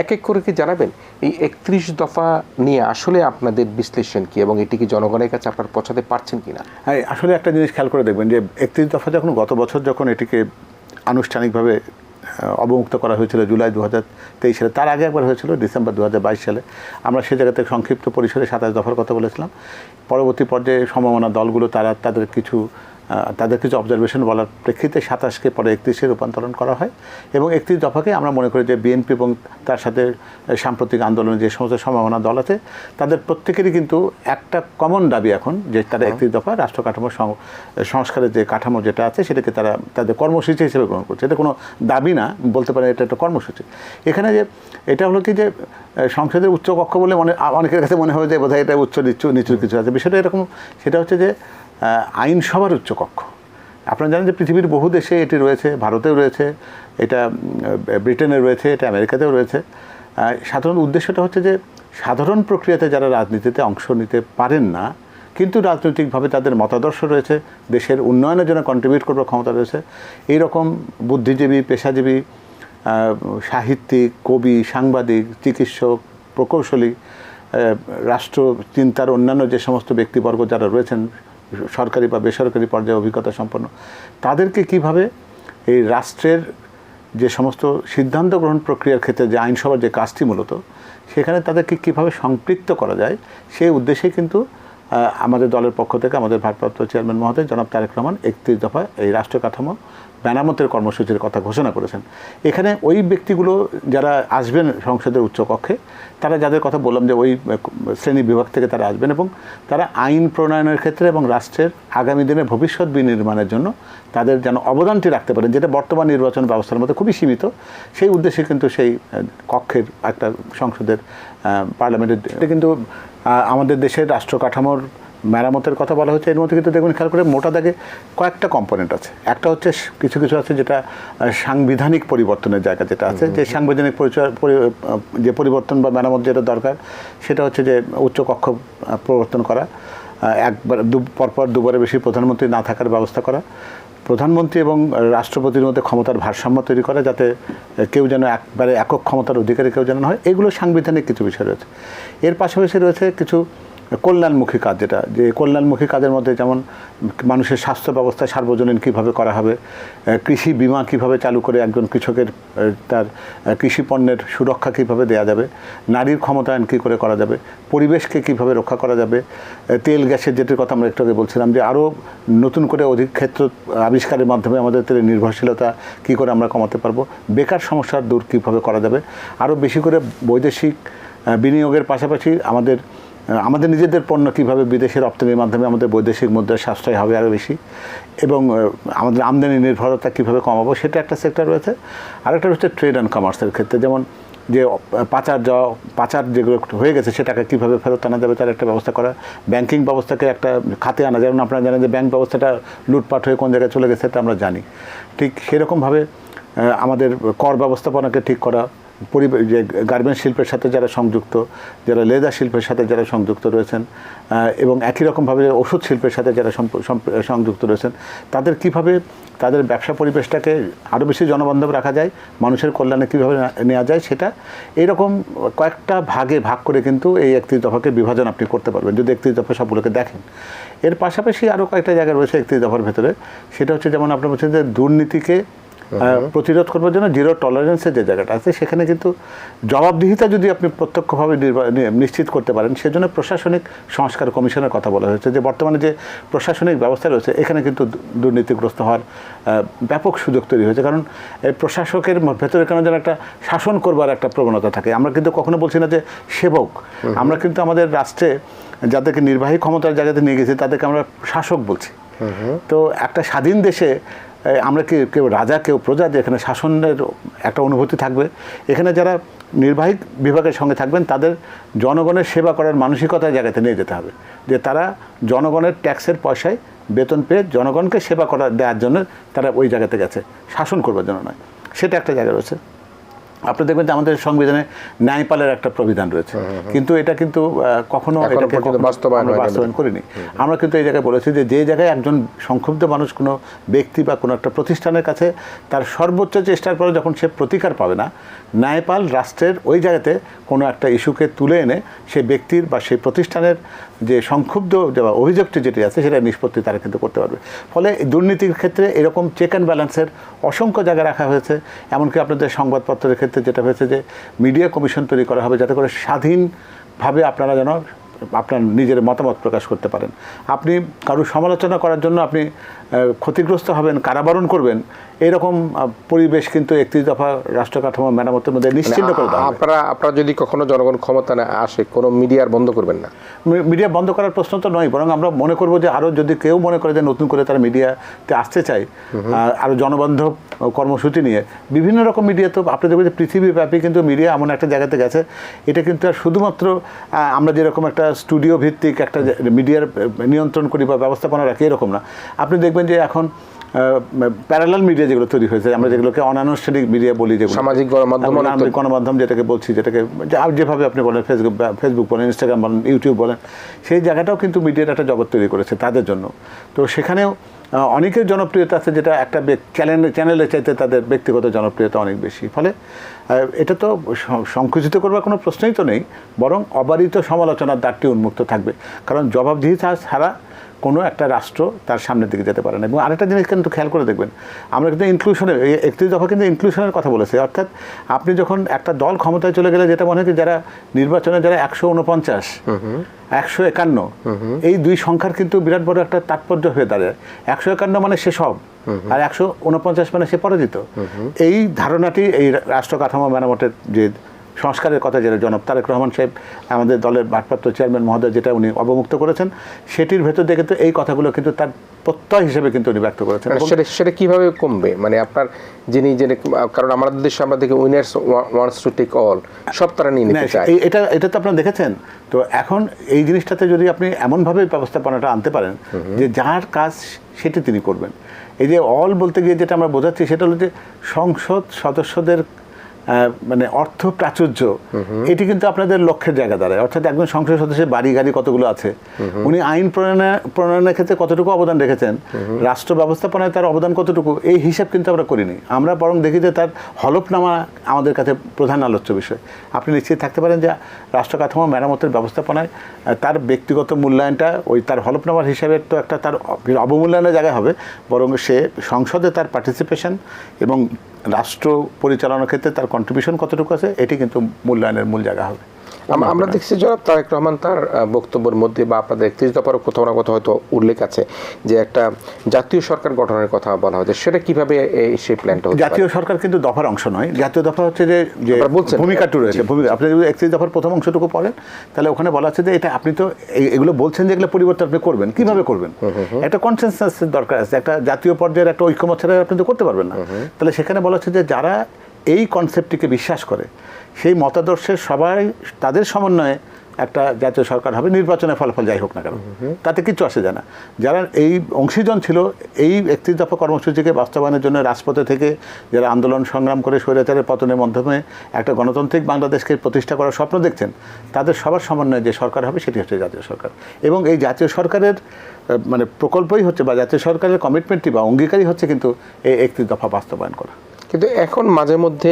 এক এক করে কি জানাবেন? এই একত্রিশ দফা নিয়ে আসলে আপনাদের বিশ্লেষণ কি এবং এটি কি জনগণের কাছে আপনারা পৌঁছাতে পারছেন কিনা? হ্যাঁ আসলে একটা জিনিস খেয়াল করে দেখবেন যে একত্রিশ দফা যখন গত বছর যখন এটিকে আনুষ্ঠানিকভাবে অবমুক্ত করা হয়েছিল জুলাই দু হাজার তেইশ সালে, তার আগে একবার হয়েছিল ডিসেম্বর দু হাজার বাইশ সালে। আমরা সে জায়গাতে সংক্ষিপ্ত পরিসরে সাতাশ দফার কথা বলেছিলাম। পরবর্তী পর্যায়ে সম্ভাবনা দলগুলো, তারা তাদের কিছু তাদের কিছু অবজারভেশন বলার প্রেক্ষিতে সাতাশকে পরে একত্রিশে রূপান্তরণ করা হয় এবং একত্রিশ দফাকে আমরা মনে করি যে বিএনপি এবং তার সাথে সাম্প্রতিক আন্দোলনে যে সমস্ত সম্ভাবনা দল আছে তাদের প্রত্যেকেরই কিন্তু একটা কমন দাবি এখন যে তারা একত্রিশ দফা রাষ্ট্র কাঠামো সংস্কারের যে কাঠামো যেটা আছে সেটাকে তারা তাদের কর্মসূচি হিসেবে গ্রহণ করছে। এটা কোনো দাবি না বলতে পারে এটা একটা কর্মসূচি। এখানে যে এটা হলো কি যে সংসদের উচ্চ কক্ষ বলে মনে অনেকের কাছে মনে হয় যে বোধহয় এটা উচ্চ নিচু নিচু কিছু আছে। বিষয়টা এরকম সেটা হচ্ছে যে আইনসভার উচ্চকক্ষ। আপনারা জানেন যে পৃথিবীর বহু দেশে এটি রয়েছে, ভারতেও রয়েছে, এটা ব্রিটেনে রয়েছে, এটা আমেরিকাতেও রয়েছে। সাধারণ উদ্দেশ্যটা হচ্ছে যে সাধারণ প্রক্রিয়াতে যারা রাজনীতিতে অংশ নিতে পারেন না, কিন্তু রাজনৈতিকভাবে তাদের মতাদর্শ রয়েছে, দেশের উন্নয়নের জন্য কন্ট্রিবিউট করবার ক্ষমতা রয়েছে। এইরকম বুদ্ধিজীবী, পেশাজীবী সাহিত্যিক, কবি, সাংবাদিক, চিকিৎসক, প্রকৌশলী রাষ্ট্র চিন্তার অন্যান্য যে সমস্ত ব্যক্তিবর্গ যারা রয়েছেন সরকারি বা বেসরকারি পর্যায়ে অভিজ্ঞতা সম্পন্ন। তাদেরকে কীভাবে এই রাষ্ট্রের যে সমস্ত সিদ্ধান্ত গ্রহণ প্রক্রিয়ার ক্ষেত্রে যে আইনসভার যে কাজটি মূলত, সেখানে তাদেরকে কীভাবে সম্পৃক্ত করা যায়, সেই উদ্দেশ্যে কিন্তু আমাদের দলের পক্ষ থেকে আমাদের ভারপ্রাপ্ত চেয়ারম্যান মহোদয় জনাব তারেক রহমান একত্রিশ দফা এই রাষ্ট্র কাঠামো মেরামতের কর্মসূচির কথা ঘোষণা করেছেন। এখানে ওই ব্যক্তিগুলো যারা আসবেন সংসদের উচ্চকক্ষে, তারা যাদের কথা বললাম যে ওই শ্রেণি বিভাগ থেকে তারা আসবেন এবং তারা আইন প্রণয়নের ক্ষেত্রে এবং রাষ্ট্রের আগামী দিনে ভবিষ্যৎ বিনির্মাণের জন্য তাদের যেন অবদানটি রাখতে পারেন, যেটা বর্তমান নির্বাচন ব্যবস্থার মধ্যে খুবই সীমিত, সেই উদ্দেশ্যে কিন্তু সেই কক্ষের একটা সংসদের পার্লামেন্টের কিন্তু আমাদের দেশের রাষ্ট্র কাঠামোর মেরামতের কথা বলা হচ্ছে এর মধ্যে কিন্তু দেখবেন খেয়াল করে মোটা দাগে কয়েকটা কম্পোনেন্ট আছে। একটা হচ্ছে কিছু কিছু আছে যেটা সাংবিধানিক পরিবর্তনের জায়গা যেটা আছে যে সাংবিধানিক পরিচয় পরি- যে পরিবর্তন বা মেরামত যেটা দরকার সেটা হচ্ছে যে উচ্চ কক্ষ প্রবর্তন করা একবার দু পরপর দুবারের বেশি প্রধানমন্ত্রী না থাকার ব্যবস্থা করা প্রধানমন্ত্রী এবং রাষ্ট্রপতির মধ্যে ক্ষমতার ভারসাম্য তৈরি করা যাতে কেউ যেন একবারে একক ক্ষমতার অধিকারী কেউ যেন হয়, এগুলো সাংবিধানিক কিছু বিষয় রয়েছে। এর পাশাপাশি রয়েছে কিছু কল্যাণমুখী কাজ যেটা, যে কল্যাণমুখী কাজের মধ্যে যেমন মানুষের স্বাস্থ্য ব্যবস্থা সার্বজনীন কীভাবে করা হবে কৃষি বিমা কীভাবে চালু করে একজন কৃষকের তার কৃষি পণ্যের সুরক্ষা কীভাবে দেওয়া যাবে, নারীর ক্ষমতায়ন কী করে করা যাবে, পরিবেশকে কীভাবে রক্ষা করা যাবে তেল, গ্যাসের যেটির কথা আমরা একটু আগে বলছিলাম যে আরও নতুন করে অধিক ক্ষেত্র আবিষ্কারের মাধ্যমে আমাদের তেলের নির্ভরশীলতা কী করে আমরা কমাতে পারব, বেকার সমস্যার দূর কীভাবে করা যাবে, আরও বেশি করে বৈদেশিক বিনিয়োগের পাশাপাশি আমাদের আমাদের নিজেদের পণ্য কীভাবে বিদেশে রপ্তানির মাধ্যমে আমাদের বৈদেশিক মুদ্রার সাশ্রয় হবে আরও বেশি, এবং আমাদের আমদানি নির্ভরতা কীভাবে কমাবো সেটা একটা সেক্টর রয়েছে। আরেকটা রয়েছে ট্রেড অ্যান্ড কমার্সের ক্ষেত্রে, যেমন যে পাচার যাওয়া পাচার যেগুলো হয়ে গেছে সেটাকে কীভাবে ফেরত আনা যাবে তার একটা ব্যবস্থা করা। ব্যাংকিং ব্যবস্থাকে একটা খাতে আনা, যেমন আপনারা জানেন যে ব্যাংক ব্যবস্থাটা লুটপাট হয়ে কোন জায়গায় চলে গেছে সেটা আমরা জানি। ঠিক সেরকমভাবে আমাদের কর ব্যবস্থাপনাকে ঠিক করা পরিবে যে গার্মেন্টস শিল্পের সাথে যারা সংযুক্ত, যারা লেদার শিল্পের সাথে যারা সংযুক্ত রয়েছেন এবং একই রকমভাবে ওষুধ শিল্পের সাথে যারা সংযুক্ত রয়েছেন, তাদের কীভাবে তাদের ব্যবসা পরিবেশটাকে আরও বেশি জনবান্ধব রাখা যায়, মানুষের কল্যাণে কীভাবে নেওয়া যায় সেটা এইরকম কয়েকটা ভাগে ভাগ করে কিন্তু এই একত্রিশ দফাকে বিভাজন আপনি করতে পারবেন, যদি একত্রিশ দফা সবগুলোকে দেখেন। এর পাশাপাশি আরও কয়েকটা জায়গা রয়েছে একত্রিশ দফার ভেতরে, সেটা হচ্ছে যেমন আপনার বলছেন যে দুর্নীতিকে প্রতিরোধ করবার জন্য জিরো টলারেন্সের যে জায়গাটা আছে সেখানে কিন্তু জবাবদিহিতা যদি আপনি প্রত্যক্ষভাবে নিশ্চিত করতে পারেন সেজন্য প্রশাসনিক সংস্কার কমিশনের কথা বলা হয়েছে যে বর্তমানে যে প্রশাসনিক ব্যবস্থা রয়েছে এখানে কিন্তু দুর্নীতিগ্রস্ত হওয়ার ব্যাপক সুযোগ তৈরি হয়েছে। কারণ এই প্রশাসকের ভেতরে কেন যেন একটা শাসন করবার একটা প্রবণতা থাকে। আমরা কিন্তু কখনো বলছি না যে সেবক। আমরা কিন্তু আমাদের রাষ্ট্রে যাদেরকে নির্বাহী ক্ষমতার জায়গাতে নিয়ে গেছি তাদেরকে আমরা শাসক বলছি। তো একটা স্বাধীন দেশে আমরা কি কেউ রাজা, কেউ প্রজা, যে এখানে শাসনের একটা অনুভূতি থাকবে, এখানে যারা নির্বাহী বিভাগের সঙ্গে থাকবেন, তাদের জনগণের সেবা করার মানসিকতার জায়গাতে নিয়ে যেতে হবে। যে তারা জনগণের ট্যাক্সের পয়সায় বেতন পেয়ে জনগণকে সেবা করা দেওয়ার জন্য তারা ওই জায়গাতে গেছে। শাসন করবার জন্য নয়। সেটা একটা জায়গা রয়েছে। আপনি দেখবেন যে আমাদের সংবিধানে ন্যায়পালের একটা প্রবিধান রয়েছে। কিন্তু এটা কিন্তু কখনো এটাকে বাস্তবায়ন করিনি। আমরা কিন্তু এই জায়গায় বলেছি যে যে জায়গায় একজন সংক্ষুব্ধ মানুষ কোনো ব্যক্তি বা কোনো একটা প্রতিষ্ঠানের কাছে তার সর্বোচ্চ চেষ্টার পরে যখন সে প্রতিকার পাবে না ন্যায়পাল রাষ্ট্রের ওই জায়গাতে কোনো একটা ইস্যুকে তুলে এনে সে ব্যক্তির বা সেই প্রতিষ্ঠানের যে সংক্ষুব্ধ যে বা অভিযোগটি যেটি আছে, সেটা নিষ্পত্তি তারা কিন্তু করতে পারবে। ফলে দুর্নীতির ক্ষেত্রে এরকম চেক অ্যান্ড ব্যালেন্সের অসংখ্য জায়গা রাখা হয়েছে। এমনকি আপনাদের সংবাদপত্রের ক্ষেত্রে যেটা হয়েছে যে মিডিয়া কমিশন তৈরি করা হবে যাতে করে স্বাধীনভাবে আপনারা যেন আপনার নিজের মতামত প্রকাশ করতে পারেন। আপনি কারও সমালোচনা করার জন্য আপনি ক্ষতিগ্রস্ত হবেন, কারাবরণ করবেন এরকম পরিবেশ কিন্তু একত্রিশ দফা রাষ্ট্র কাঠামো মেরামতের মধ্যে নিশ্চিন্ন করে দেওয়া আপনারা আপনারা যদি কখনো জনগণ ক্ষমতা না আসে কোনো মিডিয়ার বন্ধ করবেন না? মিডিয়া বন্ধ করার প্রশ্ন তো নয় বরং আমরা মনে করব যে আরও যদি কেউ মনে করে যে নতুন করে তারা মিডিয়াতে আসতে চায় আরও জনবান্ধব কর্মসূচি নিয়ে বিভিন্ন রকম মিডিয়া তো আপনি দেখবেন যে পৃথিবীব্যাপী কিন্তু মিডিয়া এমন একটা জায়গাতে গেছে এটা কিন্তু আর শুধুমাত্র আমরা যেরকম একটা স্টুডিও ভিত্তিক একটা মিডিয়ার নিয়ন্ত্রণ করি বা ব্যবস্থাপনা রাখি এরকম না। আপনি দেখবেন যে এখন প্যারালাল মিডিয়া যেগুলো তৈরি হয়েছে আমরা যেগুলোকে অনানুষ্ঠানিক মিডিয়া বলি যেগুলো। সামাজিক গণমাধ্যম গণমাধ্যম যেটাকে বলছি যেটাকে যেভাবে আপনি বলেন ফেসবুক ফেসবুক বলেন ইনস্টাগ্রাম বলেন ইউটিউব বলেন সেই জায়গাটাও কিন্তু মিডিয়ার একটা জগৎ তৈরি করেছে তাদের জন্য। তো সেখানেও অনেকের জনপ্রিয়তা আছে যেটা একটা চ্যানেল চ্যানেলের চাইতে তাদের ব্যক্তিগত জনপ্রিয়তা অনেক বেশি। ফলে এটা তো সংকুচিত করবার কোনো প্রশ্নই তো নেই বরং অবারিত সমালোচনার দ্বারটি উন্মুক্ত থাকবে। কারণ জবাবদিহিতা ছাড়া কোনো একটা রাষ্ট্র তার সামনের দিকে যেতে পারে না। এবং আরেকটা জিনিস কিন্তু খেয়াল করে দেখবেন আমরা কিন্তু ইনক্লুশনের একত্রিশ দফা কিন্তু ইনক্লুশনের কথা বলেছে। অর্থাৎ আপনি যখন একটা দল ক্ষমতায় চলে গেলে যেটা মনে হয় যে যারা নির্বাচনে যারা একশো উনপঞ্চাশ একশো একান্ন এই দুই সংখ্যার কিন্তু বিরাট বড় একটা তাৎপর্য হয়ে দাঁড়ায়। একশো একান্ন মানে সে সব আর একশো উনপঞ্চাশ মানে সে পরাজিত। এই ধারণাটি এই রাষ্ট্র কাঠামো মেরামতের যে সংস্কারের কথা যেটা জনাব তারেক রহমান সাহেব আমাদের দলের ভারপ্রাপ্ত চেয়ারম্যান মহোদয় যেটা উনি অবমুক্ত করেছেন সেটির ভেতর দিয়ে কিন্তু এই কথাগুলো কিন্তু তার প্রত্যয় হিসেবে কিন্তু উনি ব্যক্ত করেছেন। মানে সেটা সেটা কীভাবে কমবে? মানে আপনার যিনি যিনি কারণ আমাদের দেশে আমরা দেখি winners wants to take all সব তারা নিয়ে নিতে চায়। এটা এটা তো আপনারা দেখেছেন। তো এখন এই জিনিসটাতে যদি আপনি এমনভাবে ব্যবস্থাপনাটা আনতে পারেন যে যার কাজ সেটি তিনি করবেন। এই যে অল বলতে গিয়ে যেটা আমরা বোঝাচ্ছি সেটা হলো যে সংসদ সদস্যদের মানে অর্থ প্রাচুর্য এটি কিন্তু আপনাদের লক্ষ্যের জায়গা দাঁড়ায়। অর্থাৎ একজন সংসদ সদস্যের বাড়ি গাড়ি কতগুলো আছে? উনি আইন প্রণয়নে প্রণয়নের ক্ষেত্রে কতটুকু অবদান রেখেছেন? রাষ্ট্র ব্যবস্থাপনায় তার অবদান কতটুকু? এই হিসাব কিন্তু আমরা করিনি। আমরা বরং দেখি যে তার হলফনামা আমাদের কাছে প্রধান আলোচ্য বিষয়। আপনি নিশ্চিত থাকতে পারেন যে রাষ্ট্র কাঠামো মেরামতের ব্যবস্থাপনায় তার ব্যক্তিগত মূল্যায়নটা ওই তার হলফনামার হিসাবে তো একটা তার অবমূল্যায়নের জায়গায় হবে বরং সে সংসদে তার পার্টিসিপেশন এবং রাষ্ট্র পরিচালনার ক্ষেত্রে তার কন্ট্রিবিউশন কতটুকু আছে এটি কিন্তু মূল্যায়নের মূল জায়গা হবে। আমরা দেখছি জনাব তারেক রহমান তার বক্তব্যের মধ্যে বা আপনাদের একত্রিশ দফারও কোথাও না কোথাও হয়তো উল্লেখ আছে যে একটা জাতীয় সরকার গঠনের কথা বলা হয়েছে। সেটা কীভাবে এই- সেই প্ল্যানটা জাতীয় সরকার কিন্তু দফার অংশ নয়। জাতীয় দফা হচ্ছে যে যে। ভূমিকাটু রয়েছে। ভূমিকা আপনি যদি একত্রিশ দফার প্রথম অংশটুকু পড়েন তাহলে ওখানে বলা আছে যে এটা আপনি তো এগুলো বলছেন যে এগুলো পরিবর্তন আপনি করবেন। কীভাবে করবেন? একটা কনসেনসাসের দরকার আছে। একটা জাতীয় পর্যায়ের একটা ঐক্যমত ছাড়া আপনি তো করতে পারবেন না। তাহলে সেখানে বলা হচ্ছে যে যারা এই কনসেপ্টটিকে বিশ্বাস করে সেই মতাদর্শের সবাই তাদের সমন্বয়ে একটা জাতীয় সরকার হবে নির্বাচনের ফলাফল যাই হোক না কেন তাতে কিচ্ছু আসে যায় না। যারা এই অংশীজন ছিল এই একত্রিশ দফা কর্মসূচিকে বাস্তবায়নের জন্য রাজপথে থেকে যারা আন্দোলন সংগ্রাম করে স্বৈরাচারের পতনের মাধ্যমে একটা গণতান্ত্রিক বাংলাদেশকে প্রতিষ্ঠা করার স্বপ্ন দেখছেন তাদের সবার সমন্বয়ে যে সরকার হবে সেটি হচ্ছে জাতীয় সরকার। এবং এই জাতীয় সরকারের মানে প্রকল্পই হচ্ছে বা জাতীয় সরকারের কমিটমেন্টটি বা অঙ্গীকারই হচ্ছে কিন্তু এই একত্রিশ দফা বাস্তবায়ন করা। কিন্তু এখন মাঝে মধ্যে